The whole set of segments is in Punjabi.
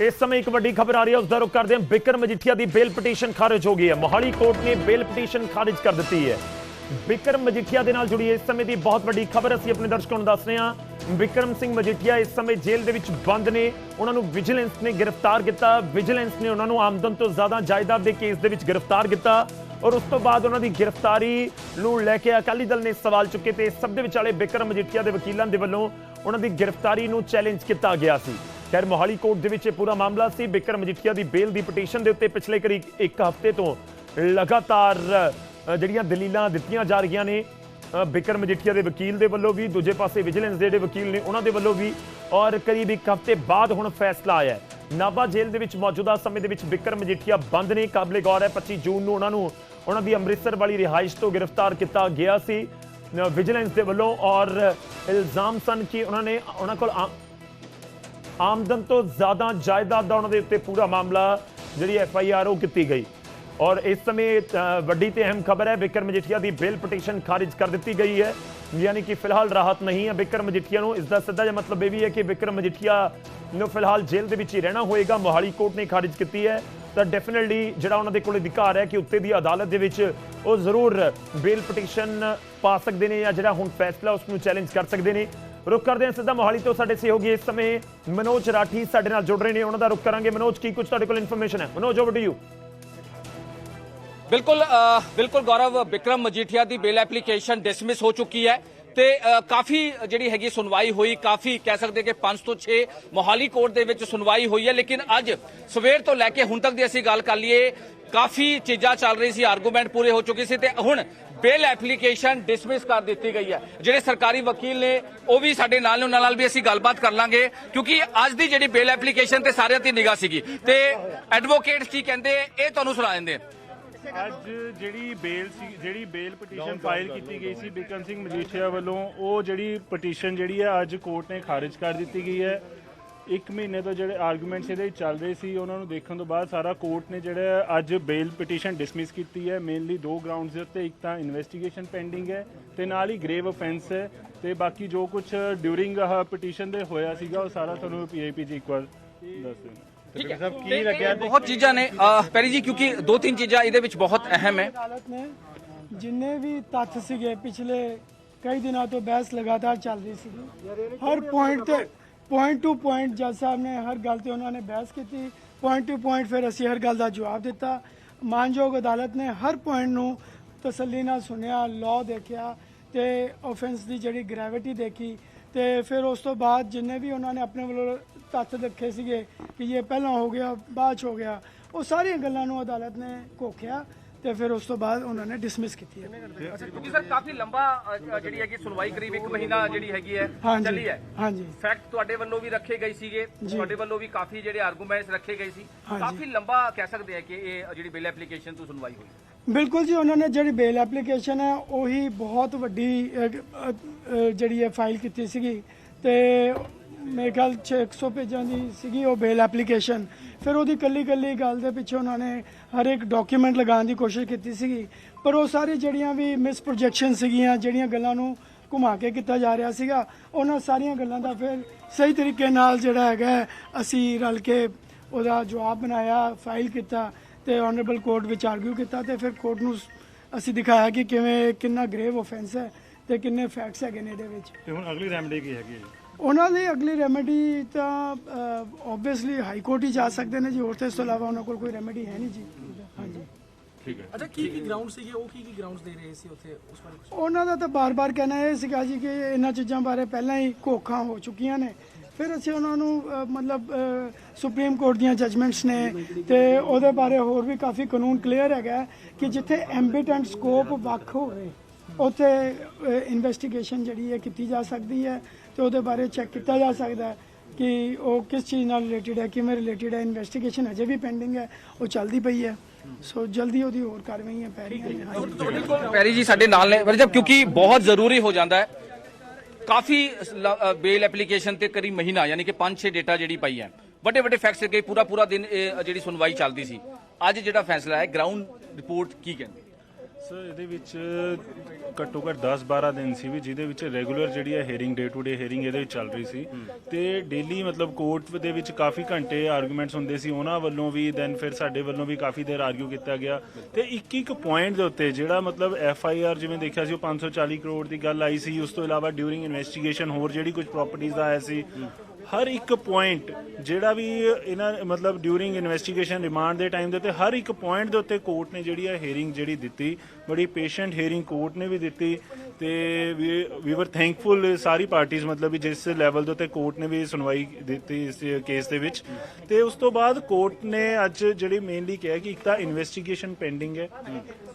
ਇਸ ਸਮੇਂ ਇੱਕ ਵੱਡੀ ਖਬਰ ਆ ਰਹੀ ਹੈ ਉਸ ਦਾ ਰੁਖ ਕਰਦੇ ਹਾਂ। ਬਿਕਰ ਮਜੀਠੀਆ ਦੀ ਬੇਲ ਪਟੀਸ਼ਨ ਖਾਰਜ ਹੋ ਗਈ ਹੈ। ਮੋਹਾਲੀ ਕੋਰਟ ਨੇ ਬੇਲ ਪਟੀਸ਼ਨ ਖਾਰਜ ਕਰ ਦਿੱਤੀ ਹੈ। ਬਿਕਰਮ ਮਜੀਠੀਆ ਦੇ ਨਾਲ ਜੁੜੀ ਇਸ ਸਮੇਂ ਦੀ ਬਹੁਤ ਵੱਡੀ ਖਬਰ ਅਸੀਂ ਆਪਣੇ ਦਰਸ਼ਕਾਂ ਨੂੰ ਦੱਸ ਰਹੇ ਹਾਂ। ਬਿਕਰਮ ਸਿੰਘ ਮਜੀਠੀਆ ਇਸ ਸਮੇਂ ਜੇਲ੍ਹ ਦੇ ਵਿੱਚ ਬੰਦ ਨੇ। ਉਹਨਾਂ ਨੂੰ ਵਿਜੀਲੈਂਸ ਨੇ ਗ੍ਰਿਫਤਾਰ ਕੀਤਾ। ਵਿਜੀਲੈਂਸ ਨੇ ਉਹਨਾਂ ਨੂੰ ਆਮਦਨ ਤੋਂ ਜ਼ਿਆਦਾ ਜਾਇਦਾਦ ਦੇ ਕੇਸ ਦੇ ਵਿੱਚ ਗ੍ਰਿਫਤਾਰ ਕੀਤਾ ਔਰ ਉਸ ਤੋਂ ਬਾਅਦ ਉਹਨਾਂ ਦੀ ਗ੍ਰਿਫਤਾਰੀ ਨੂੰ ਲੈ ਕੇ ਅਕਾਲੀ ਦਲ ਨੇ ਸਵਾਲ ਚੁੱਕੇ ਤੇ ਇਸ ਸਭ ਦੇ ਵਿਚਾਲੇ ਬਿਕਰਮ ਮਜੀਠੀਆ ਦੇ ਵਕੀਲਾਂ ਦੇ ਵੱਲੋਂ ਉਹਨਾਂ ਦੀ ਗ੍ਰਿਫਤਾਰੀ ਨੂੰ ਚੈਲੰਜ ਕੀਤਾ ਗਿਆ ਸੀ। ਖੈਰ, ਮੋਹਾਲੀ ਕੋਰਟ ਦੇ ਵਿੱਚ ਇਹ ਪੂਰਾ ਮਾਮਲਾ ਸੀ। ਬਿਕਰਮ ਮਜੀਠੀਆ ਦੀ ਬੇਲ ਦੀ ਪਟੀਸ਼ਨ ਦੇ ਉੱਤੇ ਪਿਛਲੇ ਕਰੀਬ ਇੱਕ ਹਫ਼ਤੇ ਤੋਂ ਲਗਾਤਾਰ ਜਿਹੜੀਆਂ ਦਲੀਲਾਂ ਦਿੱਤੀਆਂ ਜਾ ਰਹੀਆਂ ਨੇ ਬਿਕਰਮ ਮਜੀਠੀਆ ਦੇ ਵਕੀਲ ਦੇ ਵੱਲੋਂ ਵੀ, ਦੂਜੇ ਪਾਸੇ ਵਿਜੀਲੈਂਸ ਦੇ ਜਿਹੜੇ ਵਕੀਲ ਨੇ, ਉਹਨਾਂ ਦੇ ਵੱਲੋਂ ਵੀ, ਔਰ ਕਰੀਬ ਇੱਕ ਹਫ਼ਤੇ ਬਾਅਦ ਹੁਣ ਫੈਸਲਾ ਆਇਆ ਹੈ। ਨਾਭਾ ਜੇਲ੍ਹ ਦੇ ਵਿੱਚ ਮੌਜੂਦਾ ਸਮੇਂ ਦੇ ਵਿੱਚ ਬਿਕਰਮ ਮਜੀਠੀਆ ਬੰਦ ਨੇ, ਕਾਬਲੇ ਗੌਰ ਹੈ 25 ਜੂਨ ਨੂੰ ਉਹਨਾਂ ਨੂੰ ਉਹਨਾਂ ਦੀ ਅੰਮ੍ਰਿਤਸਰ ਵਾਲੀ ਰਿਹਾਇਸ਼ ਤੋਂ ਗ੍ਰਿਫਤਾਰ ਕੀਤਾ ਗਿਆ ਸੀ। ਵਿਜੀਲੈਂਸ ਦੇ ਵੱਲੋਂ, ਔਰ ਇਲਜ਼ਾਮ ਸਨ ਕਿ ਉਹਨਾਂ ਨੇ, ਉਹਨਾਂ ਕੋਲ ਆ- ਆਮਦਨ ਤੋਂ ਜ਼ਿਆਦਾ ਜਾਇਦਾਦ ਦਾ ਉਹਨਾਂ ਦੇ ਉੱਤੇ ਪੂਰਾ ਮਾਮਲਾ ਜਿਹੜੀ ਐਫ ਆਈ ਆਰ ਉਹ ਕੀਤੀ ਗਈ। ਔਰ ਇਸ ਸਮੇਂ ਵੱਡੀ ਤੇ ਅਹਿਮ ਖਬਰ ਹੈ ਬਿਕਰ ਮਜੀਠੀਆ ਦੀ ਬੇਲ ਪਟੀਸ਼ਨ ਖਾਰਿਜ ਕਰ ਦਿੱਤੀ ਗਈ ਹੈ। ਯਾਨੀ ਕਿ ਫਿਲਹਾਲ ਰਾਹਤ ਨਹੀਂ ਹੈ ਬਿਕਰਮ ਮਜੀਠੀਆ ਨੂੰ। ਇਸ ਦਾ ਸਿੱਧਾ ਜਿਹਾ ਮਤਲਬ ਇਹ ਵੀ ਹੈ ਕਿ ਬਿਕਰਮ ਮਜੀਠੀਆ ਨੂੰ ਫਿਲਹਾਲ ਜੇਲ੍ਹ ਦੇ ਵਿੱਚ ਹੀ ਰਹਿਣਾ ਹੋਏਗਾ। ਮੋਹਾਲੀ ਕੋਰਟ ਨੇ ਖਾਰਿਜ ਕੀਤੀ ਹੈ। ਤਾਂ ਡੈਫੀਨਿਟਲੀ ਜਿਹੜਾ ਉਹਨਾਂ ਦੇ ਕੋਲ ਅਧਿਕਾਰ ਹੈ ਕਿ ਉੱਤੇ ਦੀ ਅਦਾਲਤ ਦੇ ਵਿੱਚ ਉਹ ਜ਼ਰੂਰ ਬੇਲ ਪਟੀਸ਼ਨ ਪਾ ਸਕਦੇ ਨੇ ਜਾਂ ਜਿਹੜਾ ਹੁਣ ਫੈਸਲਾ ਉਸ ਨੂੰ ਚੈਲੰਜ ਕਰ ਸਕਦੇ ਨੇ। ਰੁਕ ਕਰਦੇ ਹਾਂ ਸਿੱਧਾ ਮੋਹਾਲੀ ਤੋਂ ਸਾਡੇ ਸਹਿਯੋਗੀ ਇਸ ਸਮੇਂ ਮਨੋਜ ਰਾਠੀ ਸਾਡੇ ਨਾਲ ਜੁੜ ਰਹੇ ਨੇ, ਉਹਨਾਂ ਦਾ ਰੁਕ ਕਰਾਂਗੇ। ਮਨੋਜ, ਕੀ ਕੁਝ ਤੁਹਾਡੇ ਕੋਲ ਇਨਫੋਰਮੇਸ਼ਨ ਹੈ? ਮਨੋਜ ਓਵਰ ਟੂ ਯੂ ਬਿਲਕੁਲ ਬਿਲਕੁਲ ਗੌਰਵ, ਵਿਕਰਮ ਮਜੀਠੀਆ ਦੀ ਬੇਲ ਐਪਲੀਕੇਸ਼ਨ ਡਿਸਮਿਸ ਹੋ ਚੁੱਕੀ ਹੈ। ਤੇ ਕਾਫੀ ਜਿਹੜੀ ਹੈਗੀ ਸੁਣਵਾਈ ਹੋਈ, ਕਾਫੀ ਕਹਿ ਸਕਦੇ ਕਿ 5 ਤੋਂ 6 ਮੋਹਾਲੀ ਕੋਰਟ ਦੇ ਵਿੱਚ ਸੁਣਵਾਈ ਹੋਈ ਹੈ, ਲੇਕਿਨ ਅੱਜ ਸਵੇਰ ਤੋਂ ਲੈ ਕੇ ਹੁਣ ਤੱਕ ਦੀ ਅਸੀਂ ਗੱਲ ਕਰ ਲਈਏ, ਕਾਫੀ ਚੀਜ਼ਾਂ ਚੱਲ ਰਹੀ ਸੀ ਆਰਗੂਮੈਂਟ ਪੂਰੇ ਹੋ ਚੁੱਕੇ ਸੀ ਤੇ ਹੁਣ ਬੇਲ ਐਪਲੀਕੇਸ਼ਨ ਡਿਸਮਿਸ ਕਰ ਦਿੱਤੀ ਗਈ ਹੈ। ਜਿਹੜੇ ਸਰਕਾਰੀ ਵਕੀਲ ਨੇ, ਉਹ ਵੀ ਸਾਡੇ ਨਾਲ ਨੇ, ਉਹਨਾਂ ਨਾਲ ਵੀ ਅਸੀਂ ਗੱਲਬਾਤ ਕਰ ਲਾਂਗੇ, ਕਿਉਂਕਿ ਅੱਜ ਦੀ ਜਿਹੜੀ ਬੇਲ ਐਪਲੀਕੇਸ਼ਨ ਤੇ ਸਾਰਿਆਂ ਦੀ ਨਿਗਾਹ ਸੀਗੀ ਤੇ ਐਡਵੋਕੇਟਸ ਕੀ ਕਹਿੰਦੇ, ਇਹ ਤੁਹਾਨੂੰ ਸੁਣਾ ਦਿੰਦੇ ਅੱਜ ਜਿਹੜੀ ਬੇਲ ਸੀ ਜਿਹੜੀ ਬੇਲ ਪਟੀਸ਼ਨ ਫਾਈਲ ਕੀਤੀ ਗਈ ਸੀ ਬਿਕਰਮ ਸਿੰਘ ਮਜੀਠੀਆ ਵੱਲੋਂ ਉਹ ਜਿਹੜੀ ਪਟੀਸ਼ਨ ਜਿਹੜੀ ਹੈ ਅੱਜ ਕੋਰਟ ਨੇ ਖਾਰਿਜ ਕਰ ਦਿੱਤੀ ਗਈ ਹੈ। ਇੱਕ ਮਹੀਨੇ ਤੋਂ ਜਿਹੜੇ ਆਰਗੂਮੈਂਟਸ ਇਹਦੇ ਚੱਲ ਰਹੇ ਸੀ ਉਹਨਾਂ ਨੂੰ ਦੇਖਣ ਤੋਂ ਬਾਅਦ ਸਾਰਾ ਕੋਰਟ ਨੇ ਜਿਹੜਾ ਅੱਜ ਬੇਲ ਪਟੀਸ਼ਨ ਡਿਸਮਿਸ ਕੀਤੀ ਹੈ। ਮੇਨਲੀ ਦੋ ਗਰਾਊਂਡਸ ਦੇ ਉੱਤੇ ਇੱਕ ਤਾਂ ਇਨਵੈਸਟੀਗੇਸ਼ਨ ਪੈਂਡਿੰਗ ਹੈ ਤੇ ਨਾਲ ਹੀ ਗ੍ਰੇਵ ਅਫੈਂਸ ਹੈ ਤੇ ਬਾਕੀ ਜੋ ਕੁਝ ਡਿਊਰਿੰਗ ਪਟੀਸ਼ਨ ਦੇ ਹੋਇਆ ਸੀਗਾ ਉਹ ਸਾਰਾ ਤੁਹਾਨੂੰ ਪੀਆਈਪੀ ਜੀ ਇੱਕ ਵਾਰ ਦੱਸ ਦਿੰਦਾ। ਠੀਕ ਹੈ। ਕੀ ਲੱਗਿਆ ਬਹੁਤ ਚੀਜ਼ਾਂ ਨੇ। ਪੈਰੀ ਜੀ ਕਿਉਂਕਿ ਦੋ ਤਿੰਨ ਚੀਜ਼ਾਂ ਇਹਦੇ ਵਿੱਚ ਬਹੁਤ ਅਹਿਮ ਹੈ। ਅਦਾਲਤ ਨੇ ਜਿੰਨੇ ਵੀ ਤੱਥ ਸੀਗੇ ਪਿਛਲੇ ਕਈ ਦਿਨਾਂ ਤੋਂ ਬਹਿਸ ਲਗਾਤਾਰ ਚੱਲ ਰਹੀ ਸੀਗੀ ਹਰ ਪੁਆਇੰਟ ਤੇ ਪੁਆਇੰਟ ਟੂ ਪੁਆਇੰਟ ਜੱਜ ਸਾਹਿਬ ਨੇ ਹਰ ਗੱਲ ਤੇ ਉਹਨਾਂ ਨੇ ਬਹਿਸ ਕੀਤੀ। ਪੁਆਇੰਟ ਟੂ ਪੁਆਇੰਟ ਫਿਰ ਅਸੀਂ ਹਰ ਗੱਲ ਦਾ ਜਵਾਬ ਦਿੱਤਾ। ਮਾਨਯੋਗ ਅਦਾਲਤ ਨੇ ਹਰ ਪੁਆਇੰਟ ਨੂੰ ਤਸੱਲੀ ਨਾਲ ਸੁਣਿਆ ਲਾਅ ਦੇਖਿਆ ਤੇ ਆਫੈਂਸ ਦੀ ਜਿਹੜੀ ਗ੍ਰੈਵਿਟੀ ਦੇਖੀ ਤੇ ਫਿਰ ਉਸ ਤੋਂ ਬਾਅਦ ਜਿੰਨੇ ਵੀ ਉਹਨਾਂ ਨੇ ਆਪਣੇ ਵੱਲੋਂ ਤੱਥ ਰੱਖੇ ਸੀਗੇ ਕਿ ਇਹ ਪਹਿਲਾਂ ਹੋ ਗਿਆ ਬਾਅਦ 'ਚ ਹੋ ਗਿਆ। ਉਹ ਸਾਰੀਆਂ ਗੱਲਾਂ ਨੂੰ ਅਦਾਲਤ ਨੇ ਘੋਖਿਆ ਤੇ ਫਿਰ ਉਸ ਤੋਂ ਬਾਅਦ ਉਹਨਾਂ ਨੇ ਡਿਸਮਿਸ ਕੀਤੀ ਹੈ। ਕਿਉਂਕਿ ਸਰ ਕਾਫੀ ਲੰਬਾ ਅਹ, ਜਿਹੜੀ ਹੈਗੀ ਸੁਣਵਾਈ ਕਰੀਬ ਇੱਕ ਮਹੀਨਾ ਜਿਹੜੀ ਹੈਗੀ ਹੈ ਹਾਂਜੀ ਚੱਲੀ ਹੈ। ਹਾਂਜੀ। ਫੈਕਟ ਤੁਹਾਡੇ ਵੱਲੋਂ ਵੀ ਰੱਖੇ ਗਏ ਸੀਗੇ ਜੀ। ਤੁਹਾਡੇ ਵੱਲੋਂ ਵੀ ਕਾਫੀ ਜਿਹੜੇ ਆਰਗੂਮੈਂਟਸ ਰੱਖੇ ਗਏ ਸੀ। ਹਾਂਜੀ। ਕਾਫੀ ਲੰਬਾ ਕਹਿ ਸਕਦੇ ਆ ਕਿ ਇਹ ਜਿਹੜੀ ਬਿਲ ਐਪਲੀਕੇਸ਼ਨ ਤੋਂ ਸੁਣਵਾਈ ਹੋਈ। ਬਿਲਕੁਲ ਜੀ ਉਹਨਾਂ ਨੇ ਜਿਹੜੀ ਬੇਲ ਐਪਲੀਕੇਸ਼ਨ ਹੈ ਉਹੀ ਬਹੁਤ ਵੱਡੀ ਅਹ, ਅਹ, ਅਹ, ਜਿਹੜੀ ਹੈ ਫਾਈਲ ਕੀਤੀ ਸੀਗੀ। ਤੇ ਮੇਰੇ ਖਿਆਲ 'ਚ 100 ਪੇਜਾਂ ਦੀ ਸੀਗੀ ਉਹ ਬੇਲ ਐਪਲੀਕੇਸ਼ਨ ਫਿਰ ਉਹਦੀ ਕੱਲੀ ਕੱਲੀ ਗੱਲ ਦੇ ਪਿੱਛੇ ਉਹਨਾਂ ਨੇ ਹਰ ਇੱਕ ਡਾਕੂਮੈਂਟ ਲਗਾਉਣ ਦੀ ਕੋਸ਼ਿਸ਼ ਕੀਤੀ ਸੀਗੀ। ਪਰ ਉਹ ਸਾਰੀ ਜਿਹੜੀਆਂ ਵੀ ਮਿਸ ਪ੍ਰੋਜੈਕਸ਼ਨ ਸੀਗੀਆਂ, ਜਿਹੜੀਆਂ ਗੱਲਾਂ ਨੂੰ ਘੁਮਾ ਕੇ ਕੀਤਾ ਜਾ ਰਿਹਾ ਸੀਗਾ, ਉਹਨਾਂ ਸਾਰੀਆਂ ਗੱਲਾਂ ਦਾ ਫਿਰ ਸਹੀ ਤਰੀਕੇ ਨਾਲ ਜਿਹੜਾ ਹੈਗਾ ਅਸੀਂ ਰਲ ਕੇ ਉਹਦਾ ਜਵਾਬ ਬਣਾਇਆ ਫਾਈਲ ਕੀਤਾ ਤੇ ਆਨਰੇਬਲ ਕੋਰਟ ਵਿੱਚ ਆਰਗੂ ਕੀਤਾ ਤੇ ਫਿਰ ਕੋਰਟ ਨੂੰ ਅਸੀਂ ਦਿਖਾਇਆ ਕਿ ਕਿਵੇਂ, ਕਿੰਨਾ ਗ੍ਰੇਵ ਆਫੈਂਸ ਹੈ ਤੇ ਕਿੰਨੇ ਫੈਕਟਸ ਹੈਗੇ ਨੇ ਇਹਦੇ ਵਿੱਚ। ਤੇ ਹੁਣ ਅਗਲੀ ਰੈਮਡੀ ਕੀ ਹੈਗੀ ਹੈ ਉਹਨਾਂ ਦੀ ਅਗਲੀ ਰੈਮੇਡੀ ਤਾਂ ਆਬਵੀਅਸਲੀ ਹਾਈ ਕੋਰਟ ਹੀ ਜਾ ਸਕਦੇ ਨੇ ਜੀ ਹੋਰ ਤੇ ਇਸ ਤੋਂ ਇਲਾਵਾ ਉਹਨਾਂ ਕੋਲ ਕੋਈ ਰੈਮੇਡੀ ਹੈ ਨਹੀਂ ਜੀ। ਹਾਂਜੀ। ਅੱਛਾ ਕੀ ਕੀ ਗਰਾਊਂਡ ਸੀਗੇ? ਉਹ ਕੀ ਕੀ ਗਰਾਊਂਡਸ ਦੇ ਰਹੇ ਸੀ ਉੱਥੇ? ਉਸ ਬਾਰੇ ਉਹਨਾਂ ਦਾ ਤਾਂ ਬਾਰ-ਬਾਰ ਕਹਿਣਾ ਇਹ ਸੀਗਾ ਜੀ ਕਿ ਇਹਨਾਂ ਚੀਜ਼ਾਂ ਬਾਰੇ ਪਹਿਲਾਂ ਹੀ ਘੋਖਾਂ ਹੋ ਚੁੱਕੀਆਂ ਨੇ। ਫਿਰ ਅਸੀਂ ਉਹਨਾਂ ਨੂੰ ਮਤਲਬ ਸੁਪਰੀਮ ਕੋਰਟ ਦੀਆਂ ਜਜਮੈਂਟਸ ਨੇ ਤੇ ਉਹਦੇ ਬਾਰੇ ਹੋਰ ਵੀ ਕਾਫੀ ਕਾਨੂੰਨ ਕਲੀਅਰ ਹੈਗਾ ਹੈ ਕਿ ਜਿੱਥੇ ਐਂਬਿਟ ਐਂਡ ਸਕੋਪ ਵੱਖ ਹੋਵੇ ਉੱਥੇ ਇਨਵੈਸਟੀਗੇਸ਼ਨ ਜਿਹੜੀ ਹੈ ਕੀਤੀ ਜਾ ਸਕਦੀ ਹੈ। ਤੇ ਉਹਦੇ ਬਾਰੇ ਚੈੱਕ ਕੀਤਾ ਜਾ ਸਕਦਾ ਹੈ ਕਿ ਉਹ ਕਿਸ ਚੀਜ਼ ਨਾਲ ਰਿਲੇਟਡ ਹੈ ਕਿਵੇਂ ਰਿਲੇਟਡ ਹੈ ਇਨਵੈਸਟੀਗੇਸ਼ਨ ਅਜੇ ਵੀ ਪੈਂਡਿੰਗ ਹੈ ਉਹ ਚੱਲਦੀ ਪਈ ਹੈ। ਸੋ ਜਲਦੀ ਉਹਦੀ ਹੋਰ ਕਾਰਵਾਈਆਂ ਪੈ ਰਹੀਆਂ ਨੇ। ਪੈਰੀ ਜੀ ਸਾਡੇ ਨਾਲ ਨੇ। ਵਰਜਬ ਕਿਉਂਕਿ ਬਹੁਤ ਜ਼ਰੂਰੀ ਹੋ ਜਾਂਦਾ ਹੈ। ਕਾਫੀ ਬੇਲ ਐਪਲੀਕੇਸ਼ਨ ਤੇ ਕਰੀ ਮਹੀਨਾ ਯਾਨੀ ਕਿ 5-6 ਡੇਟਾ ਜਿਹੜੀ ਪਈ ਹੈ। ਵੱਡੇ ਵੱਡੇ ਫੈਕਟਸ ਗਏ ਪੂਰਾ ਪੂਰਾ ਦਿਨ ਜਿਹੜੀ ਸੁਣਵਾਈ ਚੱਲਦੀ ਸੀ। ਅੱਜ ਜਿਹੜਾ ਫੈਸਲਾ ਹੈ ਗਰਾਊਂਡ ਰਿਪੋਰਟ ਕੀ ਕਹਿੰਦੀ? ਸਰ ਇਹਦੇ ਵਿੱਚ ਘੱਟੋ ਘੱਟ 10-12 ਦਿਨ ਸੀ ਵੀ ਜਿਹਦੇ ਵਿੱਚ ਰੈਗੂਲਰ ਜਿਹੜੀ ਹੈ hearing day to day hearing ਇਹਦੇ ਵਿੱਚ ਚੱਲ ਰਹੀ ਸੀ। ਤੇ ਡੇਲੀ ਮਤਲਬ ਕੋਰਟ ਦੇ ਵਿੱਚ ਕਾਫੀ ਘੰਟੇ ਆਰਗੂਮੈਂਟਸ ਹੁੰਦੇ ਸੀ। ਉਹਨਾਂ ਵੱਲੋਂ ਵੀ ਦੈਨ ਫਿਰ ਸਾਡੇ ਵੱਲੋਂ ਵੀ ਕਾਫੀ ਦੇਰ ਆਰਗੂ ਕੀਤਾ ਗਿਆ। ਤੇ ਇੱਕ ਇੱਕ ਪੁਆਇੰਟ ਦੇ ਉੱਤੇ ਜਿਹੜਾ ਮਤਲਬ ਐਫ ਆਈ ਆਰ ਜਿਵੇਂ ਦੇਖਿਆ ਸੀ ਉਹ 540 ਕਰੋੜ ਦੀ ਗੱਲ ਆਈ ਸੀ। ਉਸ ਤੋਂ ਇਲਾਵਾ ਡਿਊਰਿੰਗ ਇਨਵੈਸਟੀਗੇਸ਼ਨ ਹੋਰ ਜਿਹੜੀ ਕੁਝ ਪ੍ਰਾਪਰਟੀਆਂ ਦਾ ਆਇਆ ਸੀ। ਹਰ ਇੱਕ ਪੁਆਇੰਟ ਜਿਹੜਾ ਵੀ ਇਹਨਾਂ, ਮਤਲਬ ਡਿਊਰਿੰਗ ਇਨਵੈਸਟੀਗੇਸ਼ਨ ਰਿਮਾਂਡ ਦੇ ਟਾਈਮ ਦੇ ਉੱਤੇ ਹਰ ਇੱਕ ਪੁਆਇੰਟ ਦੇ ਉੱਤੇ ਕੋਰਟ ਨੇ ਜਿਹੜੀ ਹੈ ਹੀਅਰਿੰਗ ਜਿਹੜੀ ਦਿੱਤੀ, ਬੜੀ ਪੇਸ਼ੈਂਟ ਹੀਅਰਿੰਗ ਕੋਰਟ ਨੇ ਵੀ ਦਿੱਤੀ ਤੇ ਵੀ ਵਰ ਥੈਂਕਫੁਲ ਸਾਰੀ ਪਾਰਟੀਆਂ ਮਤਲਬ ਵੀ ਜਿਸ ਲੈਵਲ ਦੇ ਉੱਤੇ ਕੋਰਟ ਨੇ ਵੀ ਸੁਣਵਾਈ ਦਿੱਤੀ ਇਸ ਕੇਸ ਦੇ ਵਿੱਚ। ਤੇ ਉਸ ਤੋਂ ਬਾਅਦ ਕੋਰਟ ਨੇ ਅੱਜ ਜਿਹੜੀ ਮੇਨਲੀ ਕਿਹਾ ਕਿ ਇੱਕ ਤਾਂ ਇਨਵੈਸਟੀਗੇਸ਼ਨ ਪੈਂਡਿੰਗ ਹੈ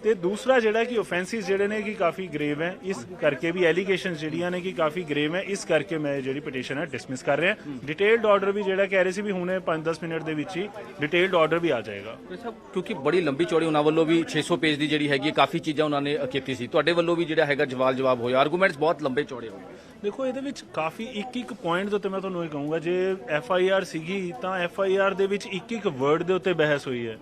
ਤੇ ਦੂਸਰਾ ਜਿਹੜਾ ਕਿ ਆਫੈਂਸਿਸ ਜਿਹੜੇ ਨੇ ਕਿ ਕਾਫੀ ਗ੍ਰੇਵ ਹੈ, ਇਸ ਕਰਕੇ ਵੀ ਐਲੀਗੇਸ਼ਨਸ ਜਿਹੜੀਆਂ ਨੇ ਕਿ ਕਾਫੀ ਗ੍ਰੇਵ ਹੈ, ਇਸ ਕਰਕੇ ਮੈਂ ਜਿਹੜੀ ਪਟੀਸ਼ਨ ਹੈ ਡਿਸਮਿਸ ਕਰ ਰਿਹਾ। ਡਿਟੇਲਡ ਆਰਡਰ ਵੀ ਜਿਹੜਾ ਕਹਿ ਰਹੇ ਸੀ ਵੀ ਹੁਣੇ 5-10 ਮਿੰਟ ਦੇ ਵਿੱਚ ਹੀ ਡਿਟੇਲਡ ਆਰਡਰ ਵੀ ਆ ਜਾਏਗਾ। ਸਾਹਿਬ ਕਿਉਂਕਿ ਬੜੀ ਲੰਬੀ ਚੌੜੀ ਉਹਨਾਂ ਵੱਲੋਂ ਵੀ 600 ਪੇਜ ਦੀ ਜਿਹੜੀ ਹੈਗੀ ਕਾਫੀ ਚੀਜ਼ਾਂ ਉਹਨਾਂ ਨੇ ਕੀਤੀ ਸੀ। ਤੁਹਾਡੇ ਵੱਲੋਂ ਵੀ ਜਿਹੜਾ ਹੈਗਾ ਜਵਾਬ ਜਵਾਬ ਹੋਇਆ। ਆਰਗੂਮੈਂਟਸ ਬਹੁਤ ਲੰਬੇ ਚੌੜੇ ਹੋਏ ਦੇਖੋ ਇਹਦੇ ਵਿੱਚ ਕਾਫੀ ਇੱਕ ਇੱਕ ਪੁਆਇੰਟ ਦੇ ਉੱਤੇ ਮੈਂ ਤੁਹਾਨੂੰ ਇਹ ਕਹੂੰਗਾ ਜੇ ਐਫ ਆਈ ਆਰ ਸੀਗੀ ਤਾਂ ਐਫ ਆਈ ਆਰ ਦੇ ਵਿੱਚ ਇੱਕ ਇੱਕ ਵਰਡ ਦੇ ਉੱਤੇ ਬਹਿਸ ਹੋਈ ਹੈ।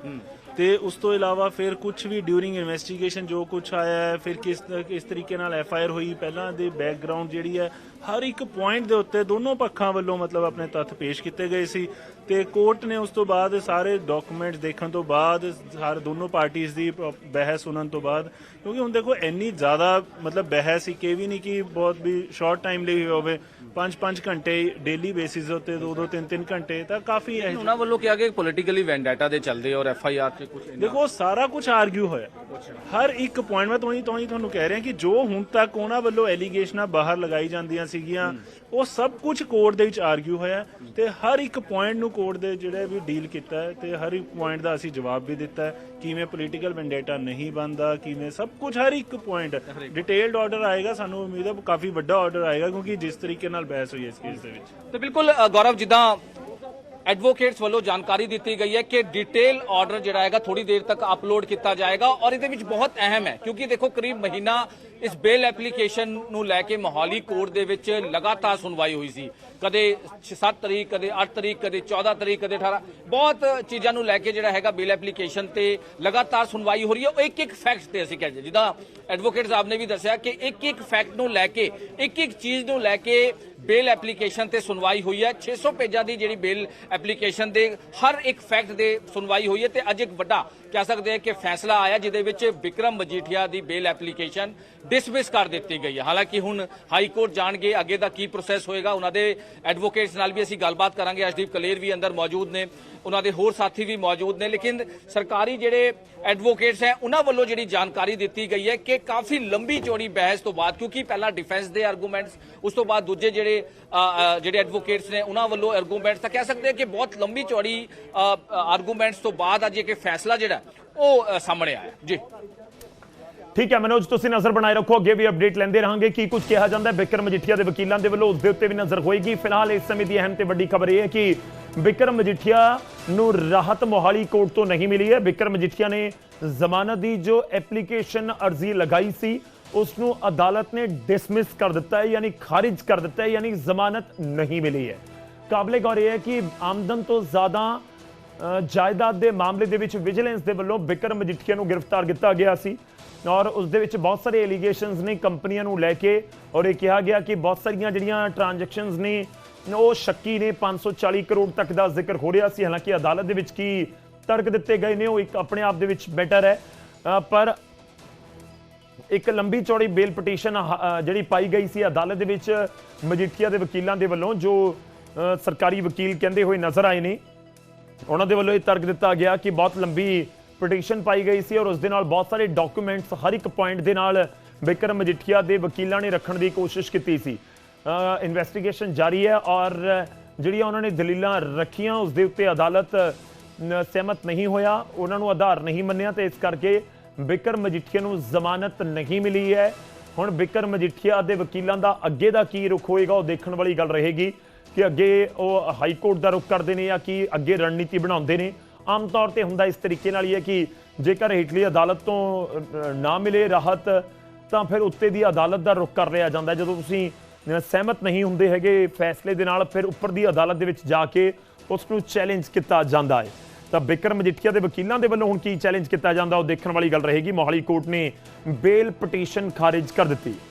ਤੇ ਉਸ ਤੋਂ ਇਲਾਵਾ ਫਿਰ ਕੁਝ ਵੀ ਡਿਊਰਿੰਗ ਇਨਵੈਸਟੀਗੇਸ਼ਨ ਜੋ ਕੁਝ ਆਇਆ ਹੈ ਫਿਰ ਕਿਸ ਕਿਸ ਤਰੀਕੇ ਨਾਲ ਐਫ ਆਈ ਆਰ ਹੋਈ ਪਹਿਲਾਂ ਦੇ ਬੈਕਗ੍ਰਾਉਂਡ ਜਿਹੜੀ ਹੈ ਹਰ ਇੱਕ ਪੁਆਇੰਟ ਦੇ ਉੱਤੇ ਦੋਨੋਂ ਪੱਖਾਂ ਵੱਲੋਂ ਮਤਲਬ ਆਪਣੇ ਤੱਥ ਪੇਸ਼ ਕੀਤੇ ਗਏ ਸੀ ਤੇ ਕੋਰਟ ਨੇ ਉਸ ਤੋਂ ਬਾਅਦ ਸਾਰੇ ਡਾਕੂਮੈਂਟਸ ਦੇਖਣ ਤੋਂ ਬਾਅਦ ਸਾਰੇ ਦੋਨੋਂ ਪਾਰਟੀਆਂ ਦੀ ਬਹਿਸ ਸੁਣਨ ਤੋਂ ਬਾਅਦ ਕਿਉਂਕਿ ਹੁਣ ਦੇਖੋ ਇੰਨੀ ਜ਼ਿਆਦਾ ਮਤਲਬ ਬਹਿਸ ਹੀ ਕਿ ਵੀ ਨਹੀਂ ਕਿ ਬਹੁਤ ਵੀ ਸ਼ਾਰਟ ਟਾਈਮ ਲਈ ਹੋਵੇ 5-5 ਘੰਟੇ ਡੇਲੀ ਬੇਸਿਸ ਉੱਤੇ 2-2 3-3 ਘੰਟੇ ਤਾਂ ਕਾਫੀ ਹੈ ਉਹਨਾਂ ਵੱਲੋਂ ਕਿਹਾ ਕਿ ਪੋਲੀਟੀਕਲੀ ਵੈਂਡਾਟਾ ਦੇ ਚੱਲਦੇ ਔਰ ਐਫ ਆਈ ਆਰ ਤੇ ਕੁਝ ਦੇਖੋ ਸਾਰਾ ਕੁਝ ਆਰਗੂ ਹੋਇਆ। ਹਰ ਇੱਕ ਪੁਆਇੰਟ ਮੈਂ ਤੁਹਾਨੂੰ ਤੁਹਾਨੂੰ ਕਹਿ ਰਿਹਾ ਕਿ ਜੋ ਹੁਣ ਤੱਕ ਉਹਨਾਂ ਵੱਲੋਂ ਐਲੀਗੇਸ਼ਨਾਂ ਬਾਹਰ ਲਗਾਈ ਜਾਂਦੀਆਂ ਸੀਗੀਆਂ ਉਹ ਸਭ ਕੁਝ ਕੋਰਟ ਦੇ ਵਿੱਚ ਆਰਗੂ ਹੋਇਆ ਤੇ ਹਰ ਇੱਕ ਪੁਆਇੰਟ ਨੂੰ ਕੋਰਟ ਦੇ ਜਿਹੜੇ ਵੀ ਡੀਲ ਕੀਤਾ ਹੈ ਤੇ ਹਰ ਇੱਕ ਪੁਆਇੰਟ ਦਾ ਅਸੀਂ ਜਵਾਬ ਵੀ ਦਿੱਤਾ ਹੈ ਕਿਵੇਂ ਪੋਲੀਟੀਕਲ ਵੈਂਡੇਟਾ ਨਹੀਂ ਬਣਦਾ ਕਿਵੇਂ ਸਭ ਕੁਝ ਹਰ ਇੱਕ ਪੁਆਇੰਟ ਡਿਟੇਲਡ ਆਰਡਰ ਆਏਗਾ ਸਾਨੂੰ ਉਮੀਦ ਹੈ ਕਾਫੀ ਵੱਡਾ ਆਰਡਰ ਆਏਗਾ ਕਿਉਂਕਿ ਜਿਸ ਤਰੀਕੇ ਨਾਲ ਬਹਿਸ ਹੋਈ ਇਸ ਕੇਸ ਦੇ ਵਿੱਚ। ਤੇ ਬਿਲਕੁਲ ਅ, ਗੌਰਵ ਜਿੱਦਾਂ ਐਡਵੋਕੇਟਸ ਵੱਲੋਂ ਜਾਣਕਾਰੀ ਦਿੱਤੀ ਗਈ ਹੈ ਕਿ ਡਿਟੇਲ ਆਰਡਰ ਜਿਹੜਾ ਹੈਗਾ ਥੋੜੀ ਦੇਰ ਤੱਕ ਅਪਲੋਡ ਕੀਤਾ ਜਾਏਗਾ ਔਰ ਇਹਦੇ ਵਿੱਚ ਬਹੁਤ ਅਹਿਮ ਹੈ ਕਿਉਂਕਿ ਦੇਖੋ ਕਰੀਬ ਮਹੀਨਾ ਇਸ ਬੇਲ ਐਪਲੀਕੇਸ਼ਨ ਨੂੰ ਲੈ ਕੇ ਮੋਹਾਲੀ ਕੋਰਟ ਦੇ ਵਿੱਚ ਲਗਾਤਾਰ ਸੁਣਵਾਈ ਹੋਈ ਸੀ। ਕਦੇ 7 ਤਰੀਕ, ਕਦੇ 8 ਤਰੀਕ, ਕਦੇ 14 ਤਰੀਕ, ਕਦੇ 18 ਬਹੁਤ ਚੀਜ਼ਾਂ ਨੂੰ ਲੈ ਕੇ ਜਿਹੜਾ ਹੈਗਾ ਬੇਲ ਐਪਲੀਕੇਸ਼ਨ ਤੇ ਲਗਾਤਾਰ ਸੁਣਵਾਈ ਹੋ ਰਹੀ ਹੈ। ਉਹ ਇੱਕ ਇੱਕ ਫੈਕਟ ਤੇ ਅਸੀਂ ਕਹਿੰਦੇ ਜਿੱਦਾਂ ਐਡਵੋਕੇਟ ਸਾਹਿਬ ਨੇ ਵੀ ਦੱਸਿਆ ਕਿ ਇੱਕ ਇੱਕ ਫੈਕਟ ਨੂੰ ਲੈ ਕੇ, ਇੱਕ ਇੱਕ ਚੀਜ਼ ਨੂੰ ਲੈ ਕੇ ਬੇਲ ਐਪਲੀਕੇਸ਼ਨ ਤੇ ਸੁਣਵਾਈ ਹੋਈ ਹੈ। 600 ਪੇਜਾਂ ਦੀ ਜਿਹੜੀ ਬੇਲ ਐਪਲੀਕੇਸ਼ਨ ਦੇ ਹਰ ਇੱਕ ਫੈਕਟ ਦੇ ਸੁਣਵਾਈ ਹੋਈ ਹੈ ਤੇ ਅੱਜ ਇੱਕ ਵੱਡਾ ਕਹਿ ਸਕਦੇ ਹਾਂ ਕਿ ਫੈਸਲਾ ਆਇਆ ਜਿਹਦੇ ਵਿੱਚ ਵਿਕਰਮ ਮਜੀਠੀਆ ਦੀ ਬੇਲ ਐਪਲੀਕੇਸ਼ਨ ਡਿਸਮਿਸ ਕਰ ਦਿੱਤੀ ਗਈ ਹੈ। ਹਾਲਾਂਕਿ ਹੁਣ ਹਾਈ ਕੋਰਟ ਜਾਣਗੇ ਅੱਗੇ ਦਾ ਕੀ ਪ੍ਰੋਸੈਸ ਹੋਏਗਾ। ਉਹਨਾਂ ਦੇ ਐਡਵੋਕੇਟਸ ਨਾਲ ਵੀ ਅਸੀਂ ਗੱਲਬਾਤ ਕਰਾਂਗੇ। ਅਸ਼ਦੀਪ ਕਲੇਰ ਵੀ ਅੰਦਰ ਮੌਜੂਦ ਨੇ। ਉਹਨਾਂ ਦੇ ਹੋਰ ਸਾਥੀ ਵੀ ਮੌਜੂਦ ਨੇ। ਲੇਕਿਨ ਸਰਕਾਰੀ ਜਿਹੜੇ ਐਡਵੋਕੇਟਸ ਹੈ, ਉਹਨਾਂ ਵੱਲੋਂ ਜਿਹੜੀ ਜਾਣਕਾਰੀ ਦਿੱਤੀ ਗਈ ਹੈ ਕਿ ਕਾਫੀ ਲੰਬੀ ਚੌੜੀ ਬਹਿਸ ਤੋਂ ਬਾਅਦ, ਕਿਉਂਕਿ ਪਹਿਲਾਂ ਡਿਫੈਂਸ ਦੇ ਆਰਗੂਮੈਂਟਸ ਉਸ ਤੋਂ ਬਾਅਦ ਦੂਜੇ ਜਿਹੜੇ ਜਿਹੜੇ ਐਡਵੋਕੇਟਸ ਨੇ, ਉਹਨਾਂ ਵੱਲੋਂ ਆਰਗੂਮੈਂਟਸ ਤਾਂ ਕਹਿ ਸਕਦੇ ਹਾਂ ਕਿ ਬਹੁਤ ਲੰਬੀ ਚੌੜੀ ਆਰਗੂਮੈਂਟਸ ਤੋਂ ਬਾਅਦ ਅੱਜ ਇੱਕ ਫੈਸਲਾ ਜਿਹੜਾ ਉਹ ਸਾਹਮਣੇ ਆਇਆ। ਜੀ। ਠੀਕ ਹੈ, ਮਨੋਜ, ਤੁਸੀਂ ਨਜ਼ਰ ਬਣਾਏ ਰੱਖੋ। ਅੱਗੇ ਵੀ ਅਪਡੇਟ ਲੈਂਦੇ ਰਹਾਂਗੇ। ਕੀ ਕੁਝ ਕਿਹਾ ਜਾਂਦਾ ਹੈ? ਬਿਕਰਮ ਮਜੀਠੀਆ ਦੇ ਵਕੀਲਾਂ ਦੇ ਵੱਲੋਂ ਉਸ ਦੇ ਉੱਤੇ ਵੀ ਨਜ਼ਰ ਹੋਏਗੀ। ਫਿਲਹਾਲ ਇਸ ਸਮੇਂ ਦੀ ਅਹਿਮ ਤੇ ਵੱਡੀ ਖਬਰ ਇਹ ਹੈ ਕਿ ਬਿਕਰਮ ਮਜੀਠੀਆ ਨੂੰ ਰਾਹਤ ਮੋਹਾਲੀ ਕੋਰਟ ਤੋਂ ਨਹੀਂ ਮਿਲੀ ਹੈ। ਬਿਕਰਮ ਮਜੀਠੀਆ ਨੇ ਜ਼ਮਾਨਤ ਦੀ ਜੋ ਐਪਲੀਕੇਸ਼ਨ ਅਰਜ਼ੀ ਲਗਾਈ ਸੀ ਉਸ ਨੂੰ ਅਦਾਲਤ ਨੇ ਡਿਸਮਿਸ ਕਰ ਦਿੱਤਾ ਹੈ, ਯਾਨੀ ਖਾਰਿਜ ਕਰ ਦਿੱਤਾ ਹੈ, ਯਾਨੀ ਜ਼ਮਾਨਤ ਨਹੀਂ ਮਿਲੀ ਹੈ। ਕਾਬਲੇ ਗੌਰ ਇਹ ਹੈ ਕਿ ਆਮਦਨ ਤੋਂ ਜ਼ਿਆਦਾ ਜਾਇਦਾਦ ਦੇ ਮਾਮਲੇ ਦੇ ਵਿੱਚ ਵਿਜੀਲੈਂਸ ਦੇ ਵੱਲੋਂ ਬਿਕਰਮ ਮਜੀਠੀਆ ਨੂੰ ਗ੍ਰਿਫਤਾਰ ਕੀਤਾ ਗਿਆ ਸੀ ਔਰ ਉਸ ਦੇ ਵਿੱਚ ਬਹੁਤ ਸਾਰੇ ਐਲੀਗੇਸ਼ਨਸ ਨੇ ਕੰਪਨੀਆਂ ਨੂੰ ਲੈ ਕੇ ਔਰ ਇਹ ਕਿਹਾ ਗਿਆ ਕਿ ਬਹੁਤ ਸਾਰੀਆਂ ਜਿਹੜੀਆਂ ਟ੍ਰਾਂਜੈਕਸ਼ਨਸ ਨੇ, ਉਹ ਸ਼ੱਕੀ ਨੇ 540 ਕਰੋੜ ਤੱਕ ਦਾ ਜ਼ਿਕਰ ਹੋ ਰਿਹਾ ਸੀ। ਹਾਲਾਂਕਿ ਅਦਾਲਤ ਦੇ ਵਿੱਚ ਕੀ ਤਰਕ ਦਿੱਤੇ ਗਏ ਨੇ, ਉਹ ਇੱਕ ਆਪਣੇ ਆਪ ਦੇ ਵਿੱਚ ਬੈਟਰ ਹੈ। ਪਰ ਇੱਕ ਲੰਬੀ ਚੌੜੀ ਬੇਲ ਪਟੀਸ਼ਨ ਜਿਹੜੀ ਪਾਈ ਗਈ ਸੀ ਅਦਾਲਤ ਦੇ ਵਿੱਚ ਮਜੀਠੀਆ ਦੇ ਵਕੀਲਾਂ ਦੇ ਵੱਲੋਂ, ਜੋ ਸਰਕਾਰੀ ਵਕੀਲ ਕਹਿੰਦੇ ਹੋਏ ਨਜ਼ਰ ਆਏ ਨੇ। ਉਹਨਾਂ ਦੇ ਵੱਲੋਂ ਇਹ ਤਰਕ ਦਿੱਤਾ ਗਿਆ ਕਿ ਬਹੁਤ ਲੰਬੀ ਪਟੀਸ਼ਨ ਪਾਈ ਗਈ ਸੀ ਔਰ ਉਸ ਦੇ ਨਾਲ ਬਹੁਤ ਸਾਰੇ ਡਾਕੂਮੈਂਟਸ ਹਰ ਇੱਕ ਪੁਆਇੰਟ ਦੇ ਨਾਲ ਬਿਕਰਮ ਮਜੀਠੀਆ ਦੇ ਵਕੀਲਾਂ ਨੇ ਰੱਖਣ ਦੀ ਕੋਸ਼ਿਸ਼ ਕੀਤੀ ਸੀ। ਇਨਵੈਸਟੀਗੇਸ਼ਨ ਜਾਰੀ ਹੈ ਔਰ ਜਿਹੜੀਆਂ ਉਹਨਾਂ ਨੇ ਦਲੀਲਾਂ ਰੱਖੀਆਂ, ਉਸ ਦੇ ਉੱਤੇ ਅਦਾਲਤ ਸਹਿਮਤ ਨਹੀਂ ਹੋਇਆ। ਉਹਨਾਂ ਨੂੰ ਆਧਾਰ ਨਹੀਂ ਮੰਨਿਆ ਤੇ ਇਸ ਕਰਕੇ ਬਿਕਰਮ ਮਜੀਠੀਆ ਨੂੰ ਜ਼ਮਾਨਤ ਨਹੀਂ ਮਿਲੀ ਹੈ। ਹੁਣ ਬਿਕਰਮ ਮਜੀਠੀਆ ਦੇ ਵਕੀਲਾਂ ਦਾ ਅੱਗੇ ਦਾ ਕੀ ਰੁਖ ਹੋਏਗਾ ਉਹ ਦੇਖਣ ਵਾਲੀ ਗੱਲ ਰਹੇਗੀ। ਕਿ ਅੱਗੇ ਉਹ ਹਾਈ ਕੋਰਟ ਦਾ ਰੁਖ ਕਰਦੇ ਨੇ ਜਾਂ ਕਿ ਅੱਗੇ ਰਣਨੀਤੀ ਬਣਾਉਂਦੇ ਨੇ, ਆਮ ਤੌਰ ਤੇ ਹੁੰਦਾ ਇਸ ਤਰੀਕੇ ਨਾਲ ਹੀ ਹੈ ਕਿ ਜੇਕਰ ਹੇਠਲੀ ਅਦਾਲਤ ਤੋਂ ਨਾ ਮਿਲੇ ਰਾਹਤ, ਤਾਂ ਫਿਰ ਉੱਤੇ ਦੀ ਅਦਾਲਤ ਦਾ ਰੁਖ ਕਰ ਲਿਆ ਜਾਂਦਾ। ਜਦੋਂ ਤੁਸੀਂ ਸਹਿਮਤ ਨਹੀਂ ਹੁੰਦੇ ਹੈਗੇ ਫੈਸਲੇ ਦੇ ਨਾਲ, ਫਿਰ ਉੱਪਰ ਦੀ ਅਦਾਲਤ ਦੇ ਵਿੱਚ ਜਾ ਕੇ ਉਸ ਨੂੰ ਚੈਲੰਜ ਕੀਤਾ ਜਾਂਦਾ ਹੈ। ਤਾਂ ਬਿਕਰਮ ਮਜੀਠੀਆ ਦੇ ਵਕੀਲਾਂ ਦੇ ਵੱਲੋਂ ਹੁਣ ਕੀ ਚੈਲੰਜ ਕੀਤਾ ਜਾਂਦਾ, ਉਹ ਦੇਖਣ ਵਾਲੀ ਗੱਲ ਰਹੇਗੀ। ਮੋਹਾਲੀ ਕੋਰਟ ਨੇ ਬੇਲ ਪਟੀਸ਼ਨ ਖਾਰਿਜ ਕਰ ਦਿੱਤੀ।